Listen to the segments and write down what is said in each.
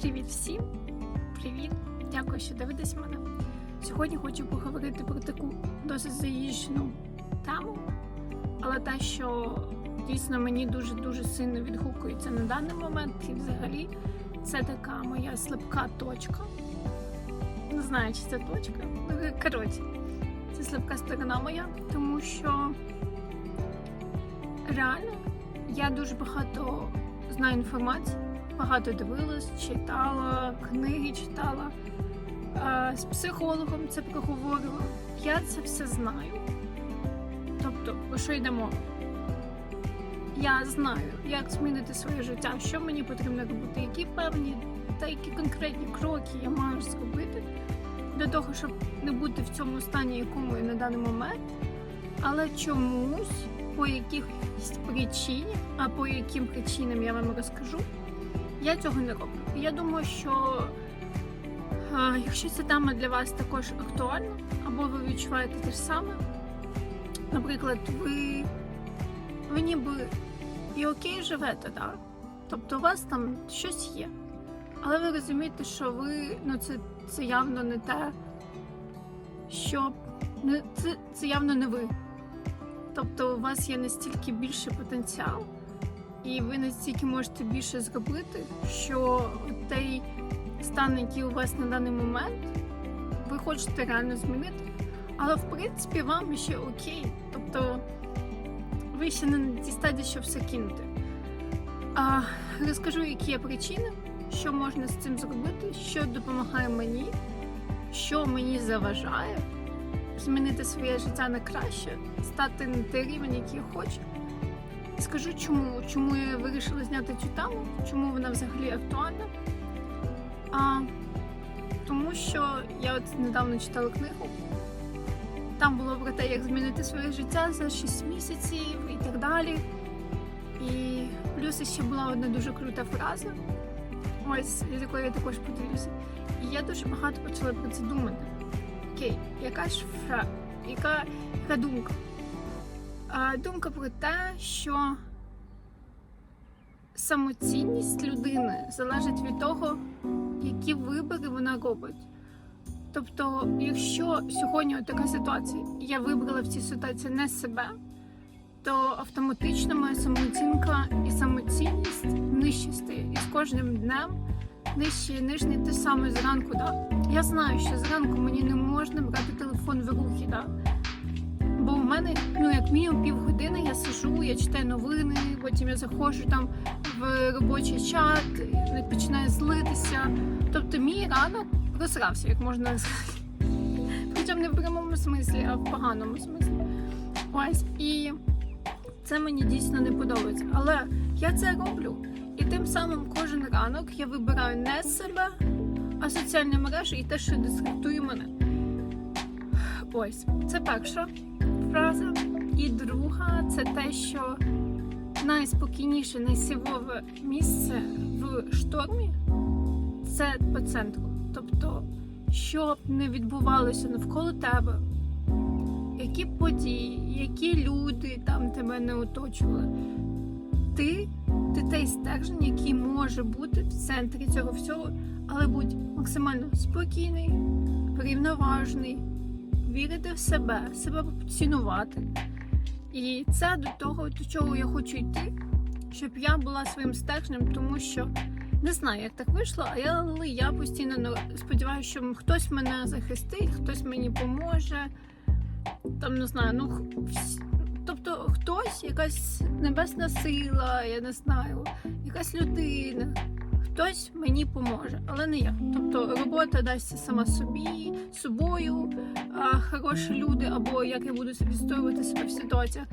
Привіт всім! Привіт! Дякую, що дивитесь мене. Сьогодні хочу поговорити про таку досить заїжджену тему, але те, що дійсно мені дуже-дуже сильно відгукується на даний момент, і взагалі це така моя слабка точка. Не знаю, чи це точка. Коротше, це слабка сторона моя, тому що реально я дуже багато знаю інформації багато дивилась, читала, книги читала, з психологом це проговорила. Я це все знаю. Тобто, про що йде мова? Я знаю, як змінити своє життя, що мені потрібно робити, які певні та які конкретні кроки я маю зробити для того, щоб не бути в цьому стані, якому я на даний момент, але чомусь по якихось причині, а по яким причинам я вам розкажу. Я цього не роблю. Я думаю, що а, якщо ця тема для вас також актуальна, або ви відчуваєте те ж саме, наприклад, ви, ви ніби і окей живете, так? Тобто у вас там щось є. Але ви розумієте, що ви, ну це, це явно не те, що не, це, це явно не ви. Тобто у вас є настільки більший потенціал і ви настільки можете більше зробити, що той стан, який у вас на даний момент, ви хочете реально змінити. Але в принципі вам ще окей. Тобто ви ще не на тій стадії, щоб все кинути. А, розкажу, які є причини, що можна з цим зробити, що допомагає мені, що мені заважає змінити своє життя на краще, стати на той рівень, який я хочу. Скажу чому, чому я вирішила зняти цю тему, чому вона взагалі актуальна. А, Тому що я от недавно читала книгу. Там було про те, як змінити своє життя за 6 місяців і так далі. І плюс ще була одна дуже крута фраза, ось з якою я також поділюся. І я дуже багато почала про це думати. Окей, яка ж фра... яка, яка думка? Думка про те, що самоцінність людини залежить від того, які вибори вона робить. Тобто, якщо сьогодні така ситуація, я вибрала в цій ситуації не себе, то автоматично моя самооцінка і самоцінність нижче стає. І з кожним днем нижче нижче те саме зранку. Да? Я знаю, що зранку мені не можна брати телефон в руки. Да? Бо в мене, ну як мінімум півгодини я сижу, я читаю новини, потім я заходжу там в робочий чат, починаю злитися. Тобто мій ранок розрався, як можна сказати. Хоча не в прямому смислі, а в поганому смислі. Ось і це мені дійсно не подобається. Але я це роблю. І тим самим кожен ранок я вибираю не себе, а соціальні мережі і те, що дискредитує мене. Ось, це перша фраза. І друга це те, що найспокійніше, найсивове місце в штормі це по центру. Тобто, що б не відбувалося навколо тебе, які події, які люди там тебе не оточували, ти, ти той стержень, який може бути в центрі цього всього, але будь максимально спокійний, рівноважний вірити в себе, себе цінувати. І це до того, до чого я хочу йти, щоб я була своїм стержнем, тому що не знаю, як так вийшло, але я постійно сподіваюся, що хтось мене захистить, хтось мені поможе. Там не знаю, ну тобто хтось, якась небесна сила, я не знаю, якась людина. Хтось мені поможе, але не я. Тобто робота дасться сама собі, собою, а хороші люди, або як я буду відстоювати себе в ситуаціях.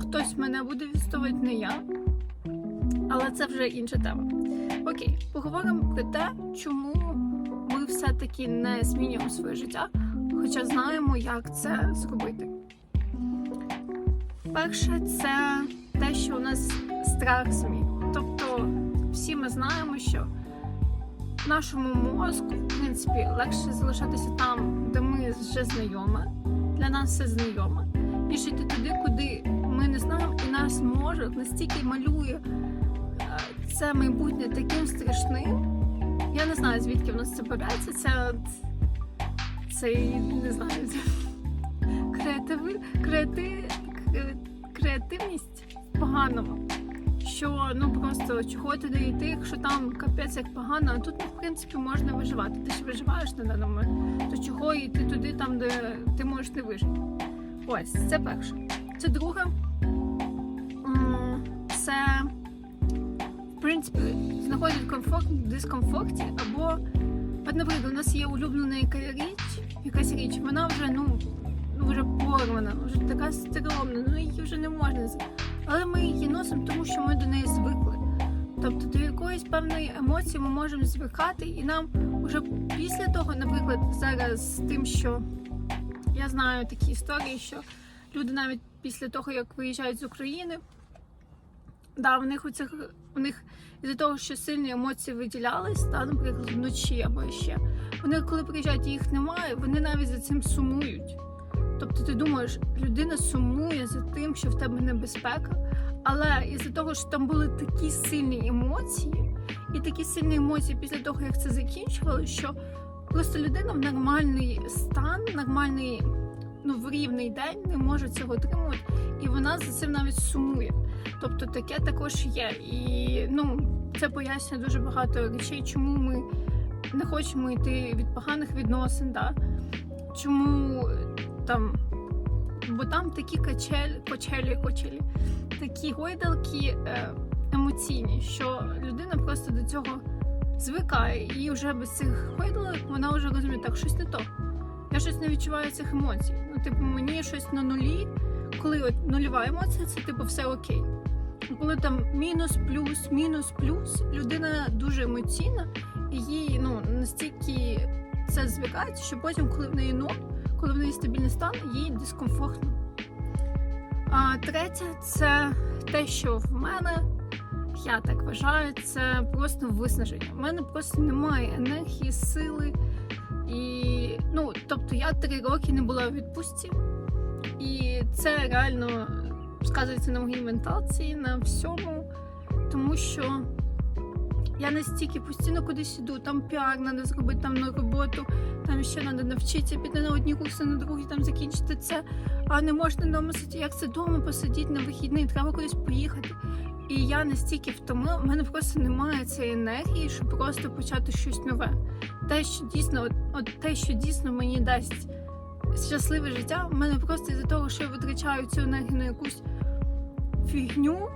Хтось мене буде відстоювати, не я. Але це вже інша тема. Окей, поговоримо про те, чому ми все-таки не змінюємо своє життя, хоча знаємо, як це зробити. Перше, це те, що у нас страх змін. Всі ми знаємо, що нашому мозку, в принципі, легше залишатися там, де ми вже знайомі, для нас все знайоме, ніж йти туди, куди ми не знаємо, і нас може настільки малює це майбутнє таким страшним. Я не знаю, звідки в нас це береться. Це, цей, не знаю, креативи, креати, кре- креативність в поганому. Що ну просто чого туди йти, якщо там капець як погано, а тут ну, в принципі можна виживати. Ти ж виживаєш на даний. То чого йти туди, там, де ти можеш не вижити? Ось, це перше. Це друге. Це в принципі знаходить комфорт в дискомфорті, або, от, наприклад, у нас є улюблена яка річ, якась річ, вона вже ну, ну вже порвана, вже така стрьомна, ну її вже не можна. Але ми її носимо, тому що ми до неї звикли. Тобто до якоїсь певної емоції ми можемо звикати, і нам вже після того, наприклад, зараз з тим, що я знаю такі історії, що люди навіть після того, як виїжджають з України, да, в них у цих у них із-за того, що сильні емоції виділялись, та, наприклад, вночі або ще, вони, коли приїжджають, їх немає, вони навіть за цим сумують. Тобто ти думаєш, людина сумує за тим, що в тебе небезпека, але із-за того, що там були такі сильні емоції, і такі сильні емоції після того, як це закінчували, що просто людина в нормальний стан, нормальний, ну в рівний день не може цього отримувати, і вона за цим навіть сумує. Тобто таке також є. І ну, це пояснює дуже багато речей, чому ми не хочемо йти від поганих відносин. Да? Чому там, бо там такі качелі, качелі, качелі, такі гойдалки е, емоційні, що людина просто до цього звикає, і вже без цих гойдалок вона вже розуміє, так щось не то. Я щось не відчуваю цих емоцій. Ну, типу, мені щось на нулі, коли от нульова емоція, це типу все окей. Коли там мінус, плюс, мінус, плюс, людина дуже емоційна, і їй ну настільки це звикається, що потім, коли в неї ноль, коли в неї стабільний стан, їй дискомфортно. А третє, це те, що в мене, я так вважаю, це просто виснаження. У мене просто немає енергії, сили. І ну, тобто я три роки не була в відпустці, і це реально сказується на моїй менталці, на всьому, тому що я настільки постійно кудись іду, там піар треба зробити, там на роботу, там ще треба навчитися, піти на одні курси, на другі, там закінчити це. А не можна вдома сидіти. Як це вдома посидіти на вихідний, треба кудись поїхати. І я настільки втомила, в мене просто немає цієї енергії, щоб просто почати щось нове. Те, що дійсно, от, от те, що дійсно мені дасть щасливе життя, в мене просто із-за того, що я витрачаю цю енергію на якусь фігню,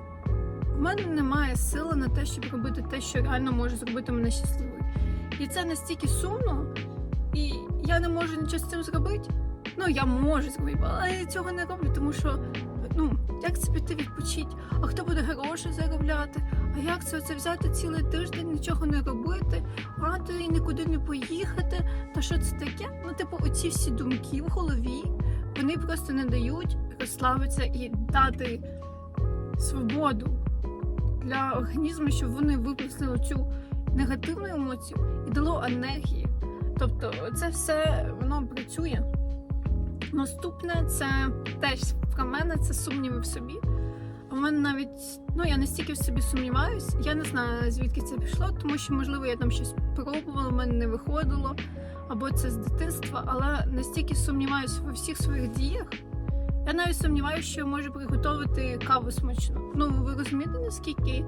в мене немає сили на те, щоб робити те, що реально може зробити мене щасливою. І це настільки сумно, і я не можу нічого з цим зробити. Ну, я можу зробити, але я цього не роблю, тому що ну, як це піти відпочити? А хто буде гроші заробляти? А як це оце взяти цілий тиждень, нічого не робити, то і нікуди не поїхати? Та що це таке? Ну, типу, оці всі думки в голові, вони просто не дають розслабитися і дати свободу для організму, щоб вони випустили цю негативну емоцію і дало енергії. Тобто, це все воно працює. Наступне це теж про мене, це сумніви в собі. У мене навіть ну я настільки в собі сумніваюсь, я не знаю звідки це пішло, тому що можливо я там щось пробувала, в мене не виходило, або це з дитинства, але настільки сумніваюся во всіх своїх діях. Я навіть сумніваюся, що я можу приготувати каву смачно. Ну ви розумієте, наскільки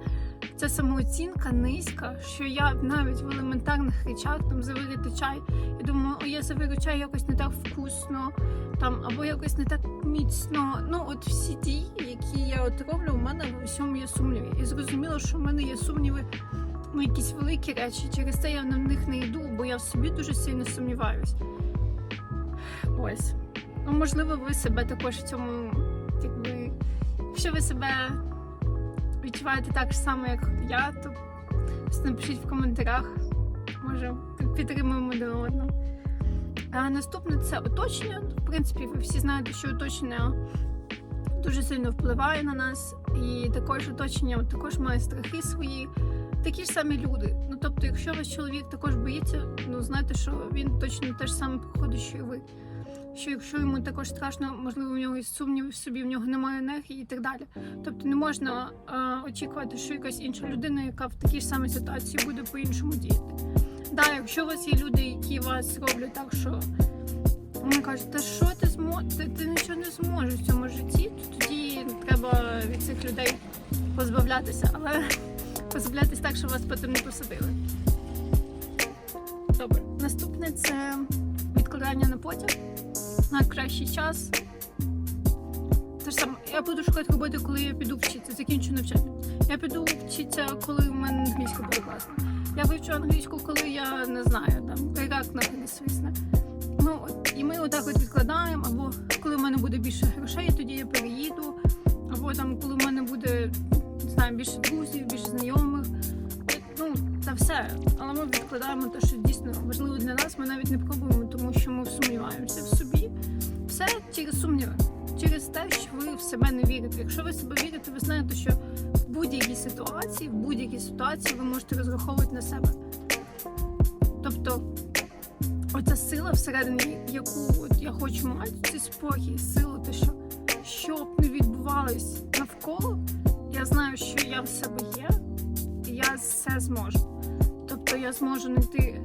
ця самооцінка низька, що я навіть в елементарних речах там заварити чай. Я думаю, о, я заварю чай якось не так вкусно, там або якось не так міцно. Ну, от всі дії, які я от роблю, у мене в усьому є сумніви. І зрозуміло, що в мене є сумніви на якісь великі речі. Через це я на них не йду, бо я в собі дуже сильно сумніваюсь. Ось. Ну, можливо, ви себе також в цьому, якби, якщо ви себе відчуваєте так само, як я, то напишіть в коментарях. Може, підтримуємо один одного. А наступне це оточення. В принципі, ви всі знаєте, що оточення дуже сильно впливає на нас, і також оточення також має страхи свої. Такі ж самі люди. Ну тобто, якщо ваш чоловік також боїться, ну знайте, що він точно те ж саме проходить, що і ви. Що якщо йому також страшно, можливо, в нього є сумніви в собі, в нього немає енергії і так далі. Тобто не можна е, очікувати, що якась інша людина, яка в такій ж самій ситуації буде по-іншому діяти. Да, якщо у вас є люди, які вас роблять так, що вони кажуть, та що ти зможеш, ти, нічого не зможеш в цьому житті, то тоді треба від цих людей позбавлятися, але позбавлятися так, щоб вас потім не посадили. Добре, наступне це відкладання на потім, на кращий час. Те ж саме, я буду шукати роботи, коли я піду вчитися, закінчу навчання. Я піду вчитися, коли в мене англійська буде класна. Я вивчу англійську, коли я не знаю, там Ірак на свисне. Ну, і ми отак от відкладаємо, або коли в мене буде більше грошей, тоді я переїду, або там, коли в мене буде не знаю, більше друзів, більше знайомих. Та все. Але ми відкладаємо те, що дійсно важливо для нас. Ми навіть не пробуємо, тому що ми сумніваємося в собі. Все через сумніви, через те, що ви в себе не вірите. Якщо ви в себе вірите, ви знаєте, що в будь-якій ситуації, в будь-якій ситуації ви можете розраховувати на себе. Тобто, оця сила всередині, яку от я хочу мати, цей спокій, силу, те, що що не відбувалось навколо, я знаю, що я в себе є, я все зможу. Тобто я зможу знайти,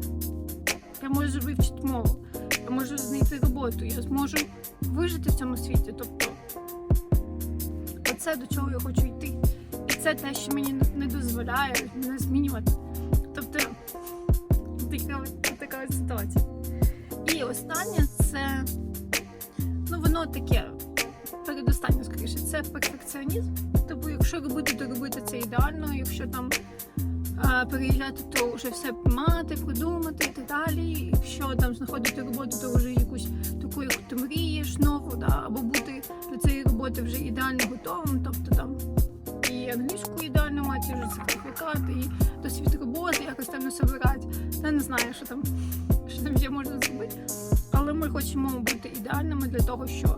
я можу вивчити мову, я можу знайти роботу, я зможу вижити в цьому світі. Тобто, оце до чого я хочу йти. І це те, що мені не дозволяє мене змінювати. Тобто, така, така ситуація. І останнє це, ну воно таке, передостаннє скоріше, це перфекціонізм. Якщо робити, то робити це ідеально, якщо там а, переїжджати, то вже все мати, продумати і так далі. Якщо там знаходити роботу, то вже якусь таку, як ти мрієш, нову, да, або бути до цієї роботи вже ідеально готовим, тобто там і англійську ідеально мати, вже сертифікат, і досвід роботи, якось там не собирати. Я не знаю, що там, що там ще можна зробити. Але ми хочемо бути ідеальними для того, що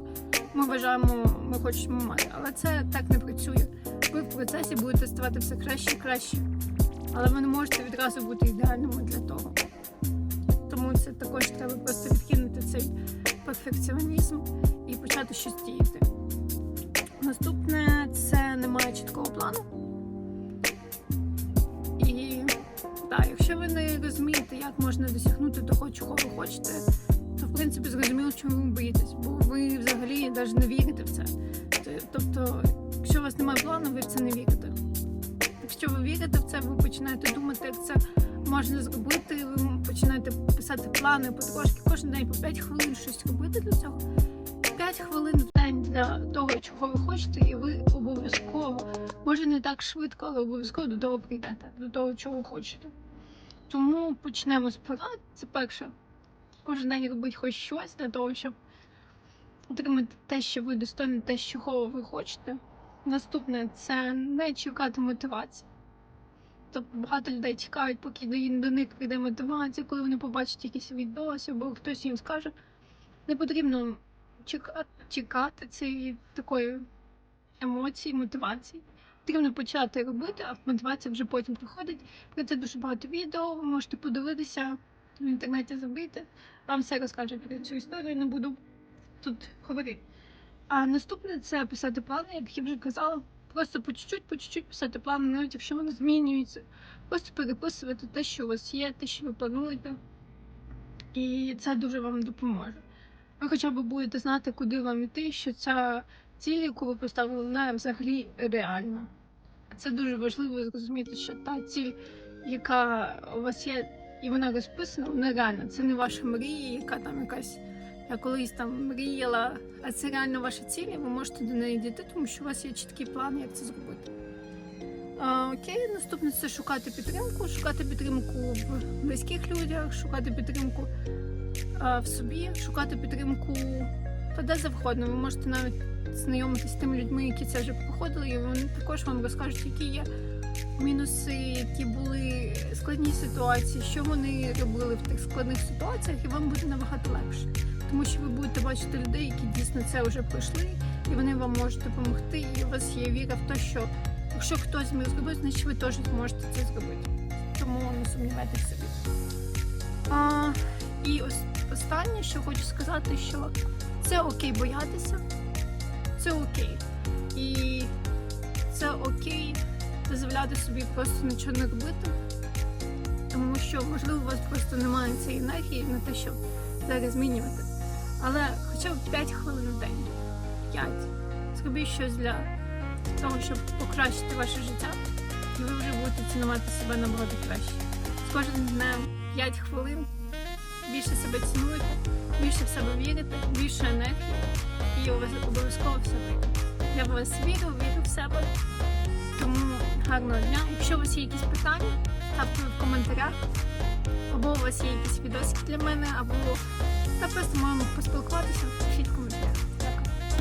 ми вважаємо, ми хочемо мати. Але це так не працює. Ви в процесі будете ставати все краще і краще. Але ви не можете відразу бути ідеальними для того. Тому це також треба просто відкинути цей перфекціонізм і почати щось діяти. Наступне це немає чіткого плану. І так, якщо ви не розумієте, як можна досягнути того, чого ви хочете, в принципі зрозуміло, чому ви боїтесь, бо ви взагалі навіть не вірите в це. Тобто, якщо у вас немає плану, ви в це не вірите. Якщо ви вірите в це, ви починаєте думати, як це можна зробити. Ви починаєте писати плани потрошки, кожен день по 5 хвилин щось робити для цього. 5 хвилин в день для того, чого ви хочете, і ви обов'язково, може не так швидко, але обов'язково до того прийдете, до того, чого хочете. Тому почнемо з порад. Це перше. Кожен день робити хоч щось для того, щоб отримати те, що ви достойні, те, чого ви хочете. Наступне це не чекати мотивації. Тобто багато людей чекають, поки до, них прийде мотивація, коли вони побачать якісь відос, або хтось їм скаже. Не потрібно чекати, чекати цієї такої емоції, мотивації. Потрібно почати робити, а мотивація вже потім приходить. Про це дуже багато відео, ви можете подивитися в інтернеті забити. Вам все розкажуть про цю історію, не буду тут говорити. А наступне це писати плани, як я вже казала. Просто по чуть-чуть, по чуть-чуть писати плани, навіть якщо вони змінюються. Просто переписувати те, що у вас є, те, що ви плануєте. І це дуже вам допоможе. Ви хоча б будете знати, куди вам іти, що ця ціль, яку ви поставили, вона взагалі реальна. Це дуже важливо зрозуміти, що та ціль, яка у вас є, і вона розписана, вона реальна. Це не ваша мрія, яка там якась я колись там мріяла, а це реально ваша ціль, і ви можете до неї дійти, тому що у вас є чіткий план, як це зробити. А, окей, наступне це шукати підтримку, шукати підтримку в близьких людях, шукати підтримку а, в собі, шукати підтримку та де завгодно. Ви можете навіть знайомитися з тими людьми, які це вже проходили, і вони також вам розкажуть, які є мінуси, які були складні ситуації, що вони робили в тих складних ситуаціях, і вам буде набагато легше. Тому що ви будете бачити людей, які дійсно це вже пройшли, і вони вам можуть допомогти. І у вас є віра в те, що якщо хтось зміг зробити, значить ви теж зможете це зробити. Тому не сумнівайтеся в собі. А, і ос- останнє, що хочу сказати, що це окей боятися, це окей. І це окей дозволяти собі просто нічого не робити. тому що можливо у вас просто немає цієї енергії на те, щоб зараз змінювати. Але хоча б 5 хвилин в день. 5. Зробіть щось для того, щоб покращити ваше життя, і ви вже будете цінувати себе набагато краще. З кожним днем 5 хвилин більше себе цінуєте, більше в себе вірите, більше енергії, і у вас обов'язково все вийде. Я в вас вірю, вірю в себе. Гарного дня. Якщо у вас є якісь питання, ставте в коментарях. Або у вас є якісь відосики для мене, або та просто можемо поспілкуватися, пишіть коментарях.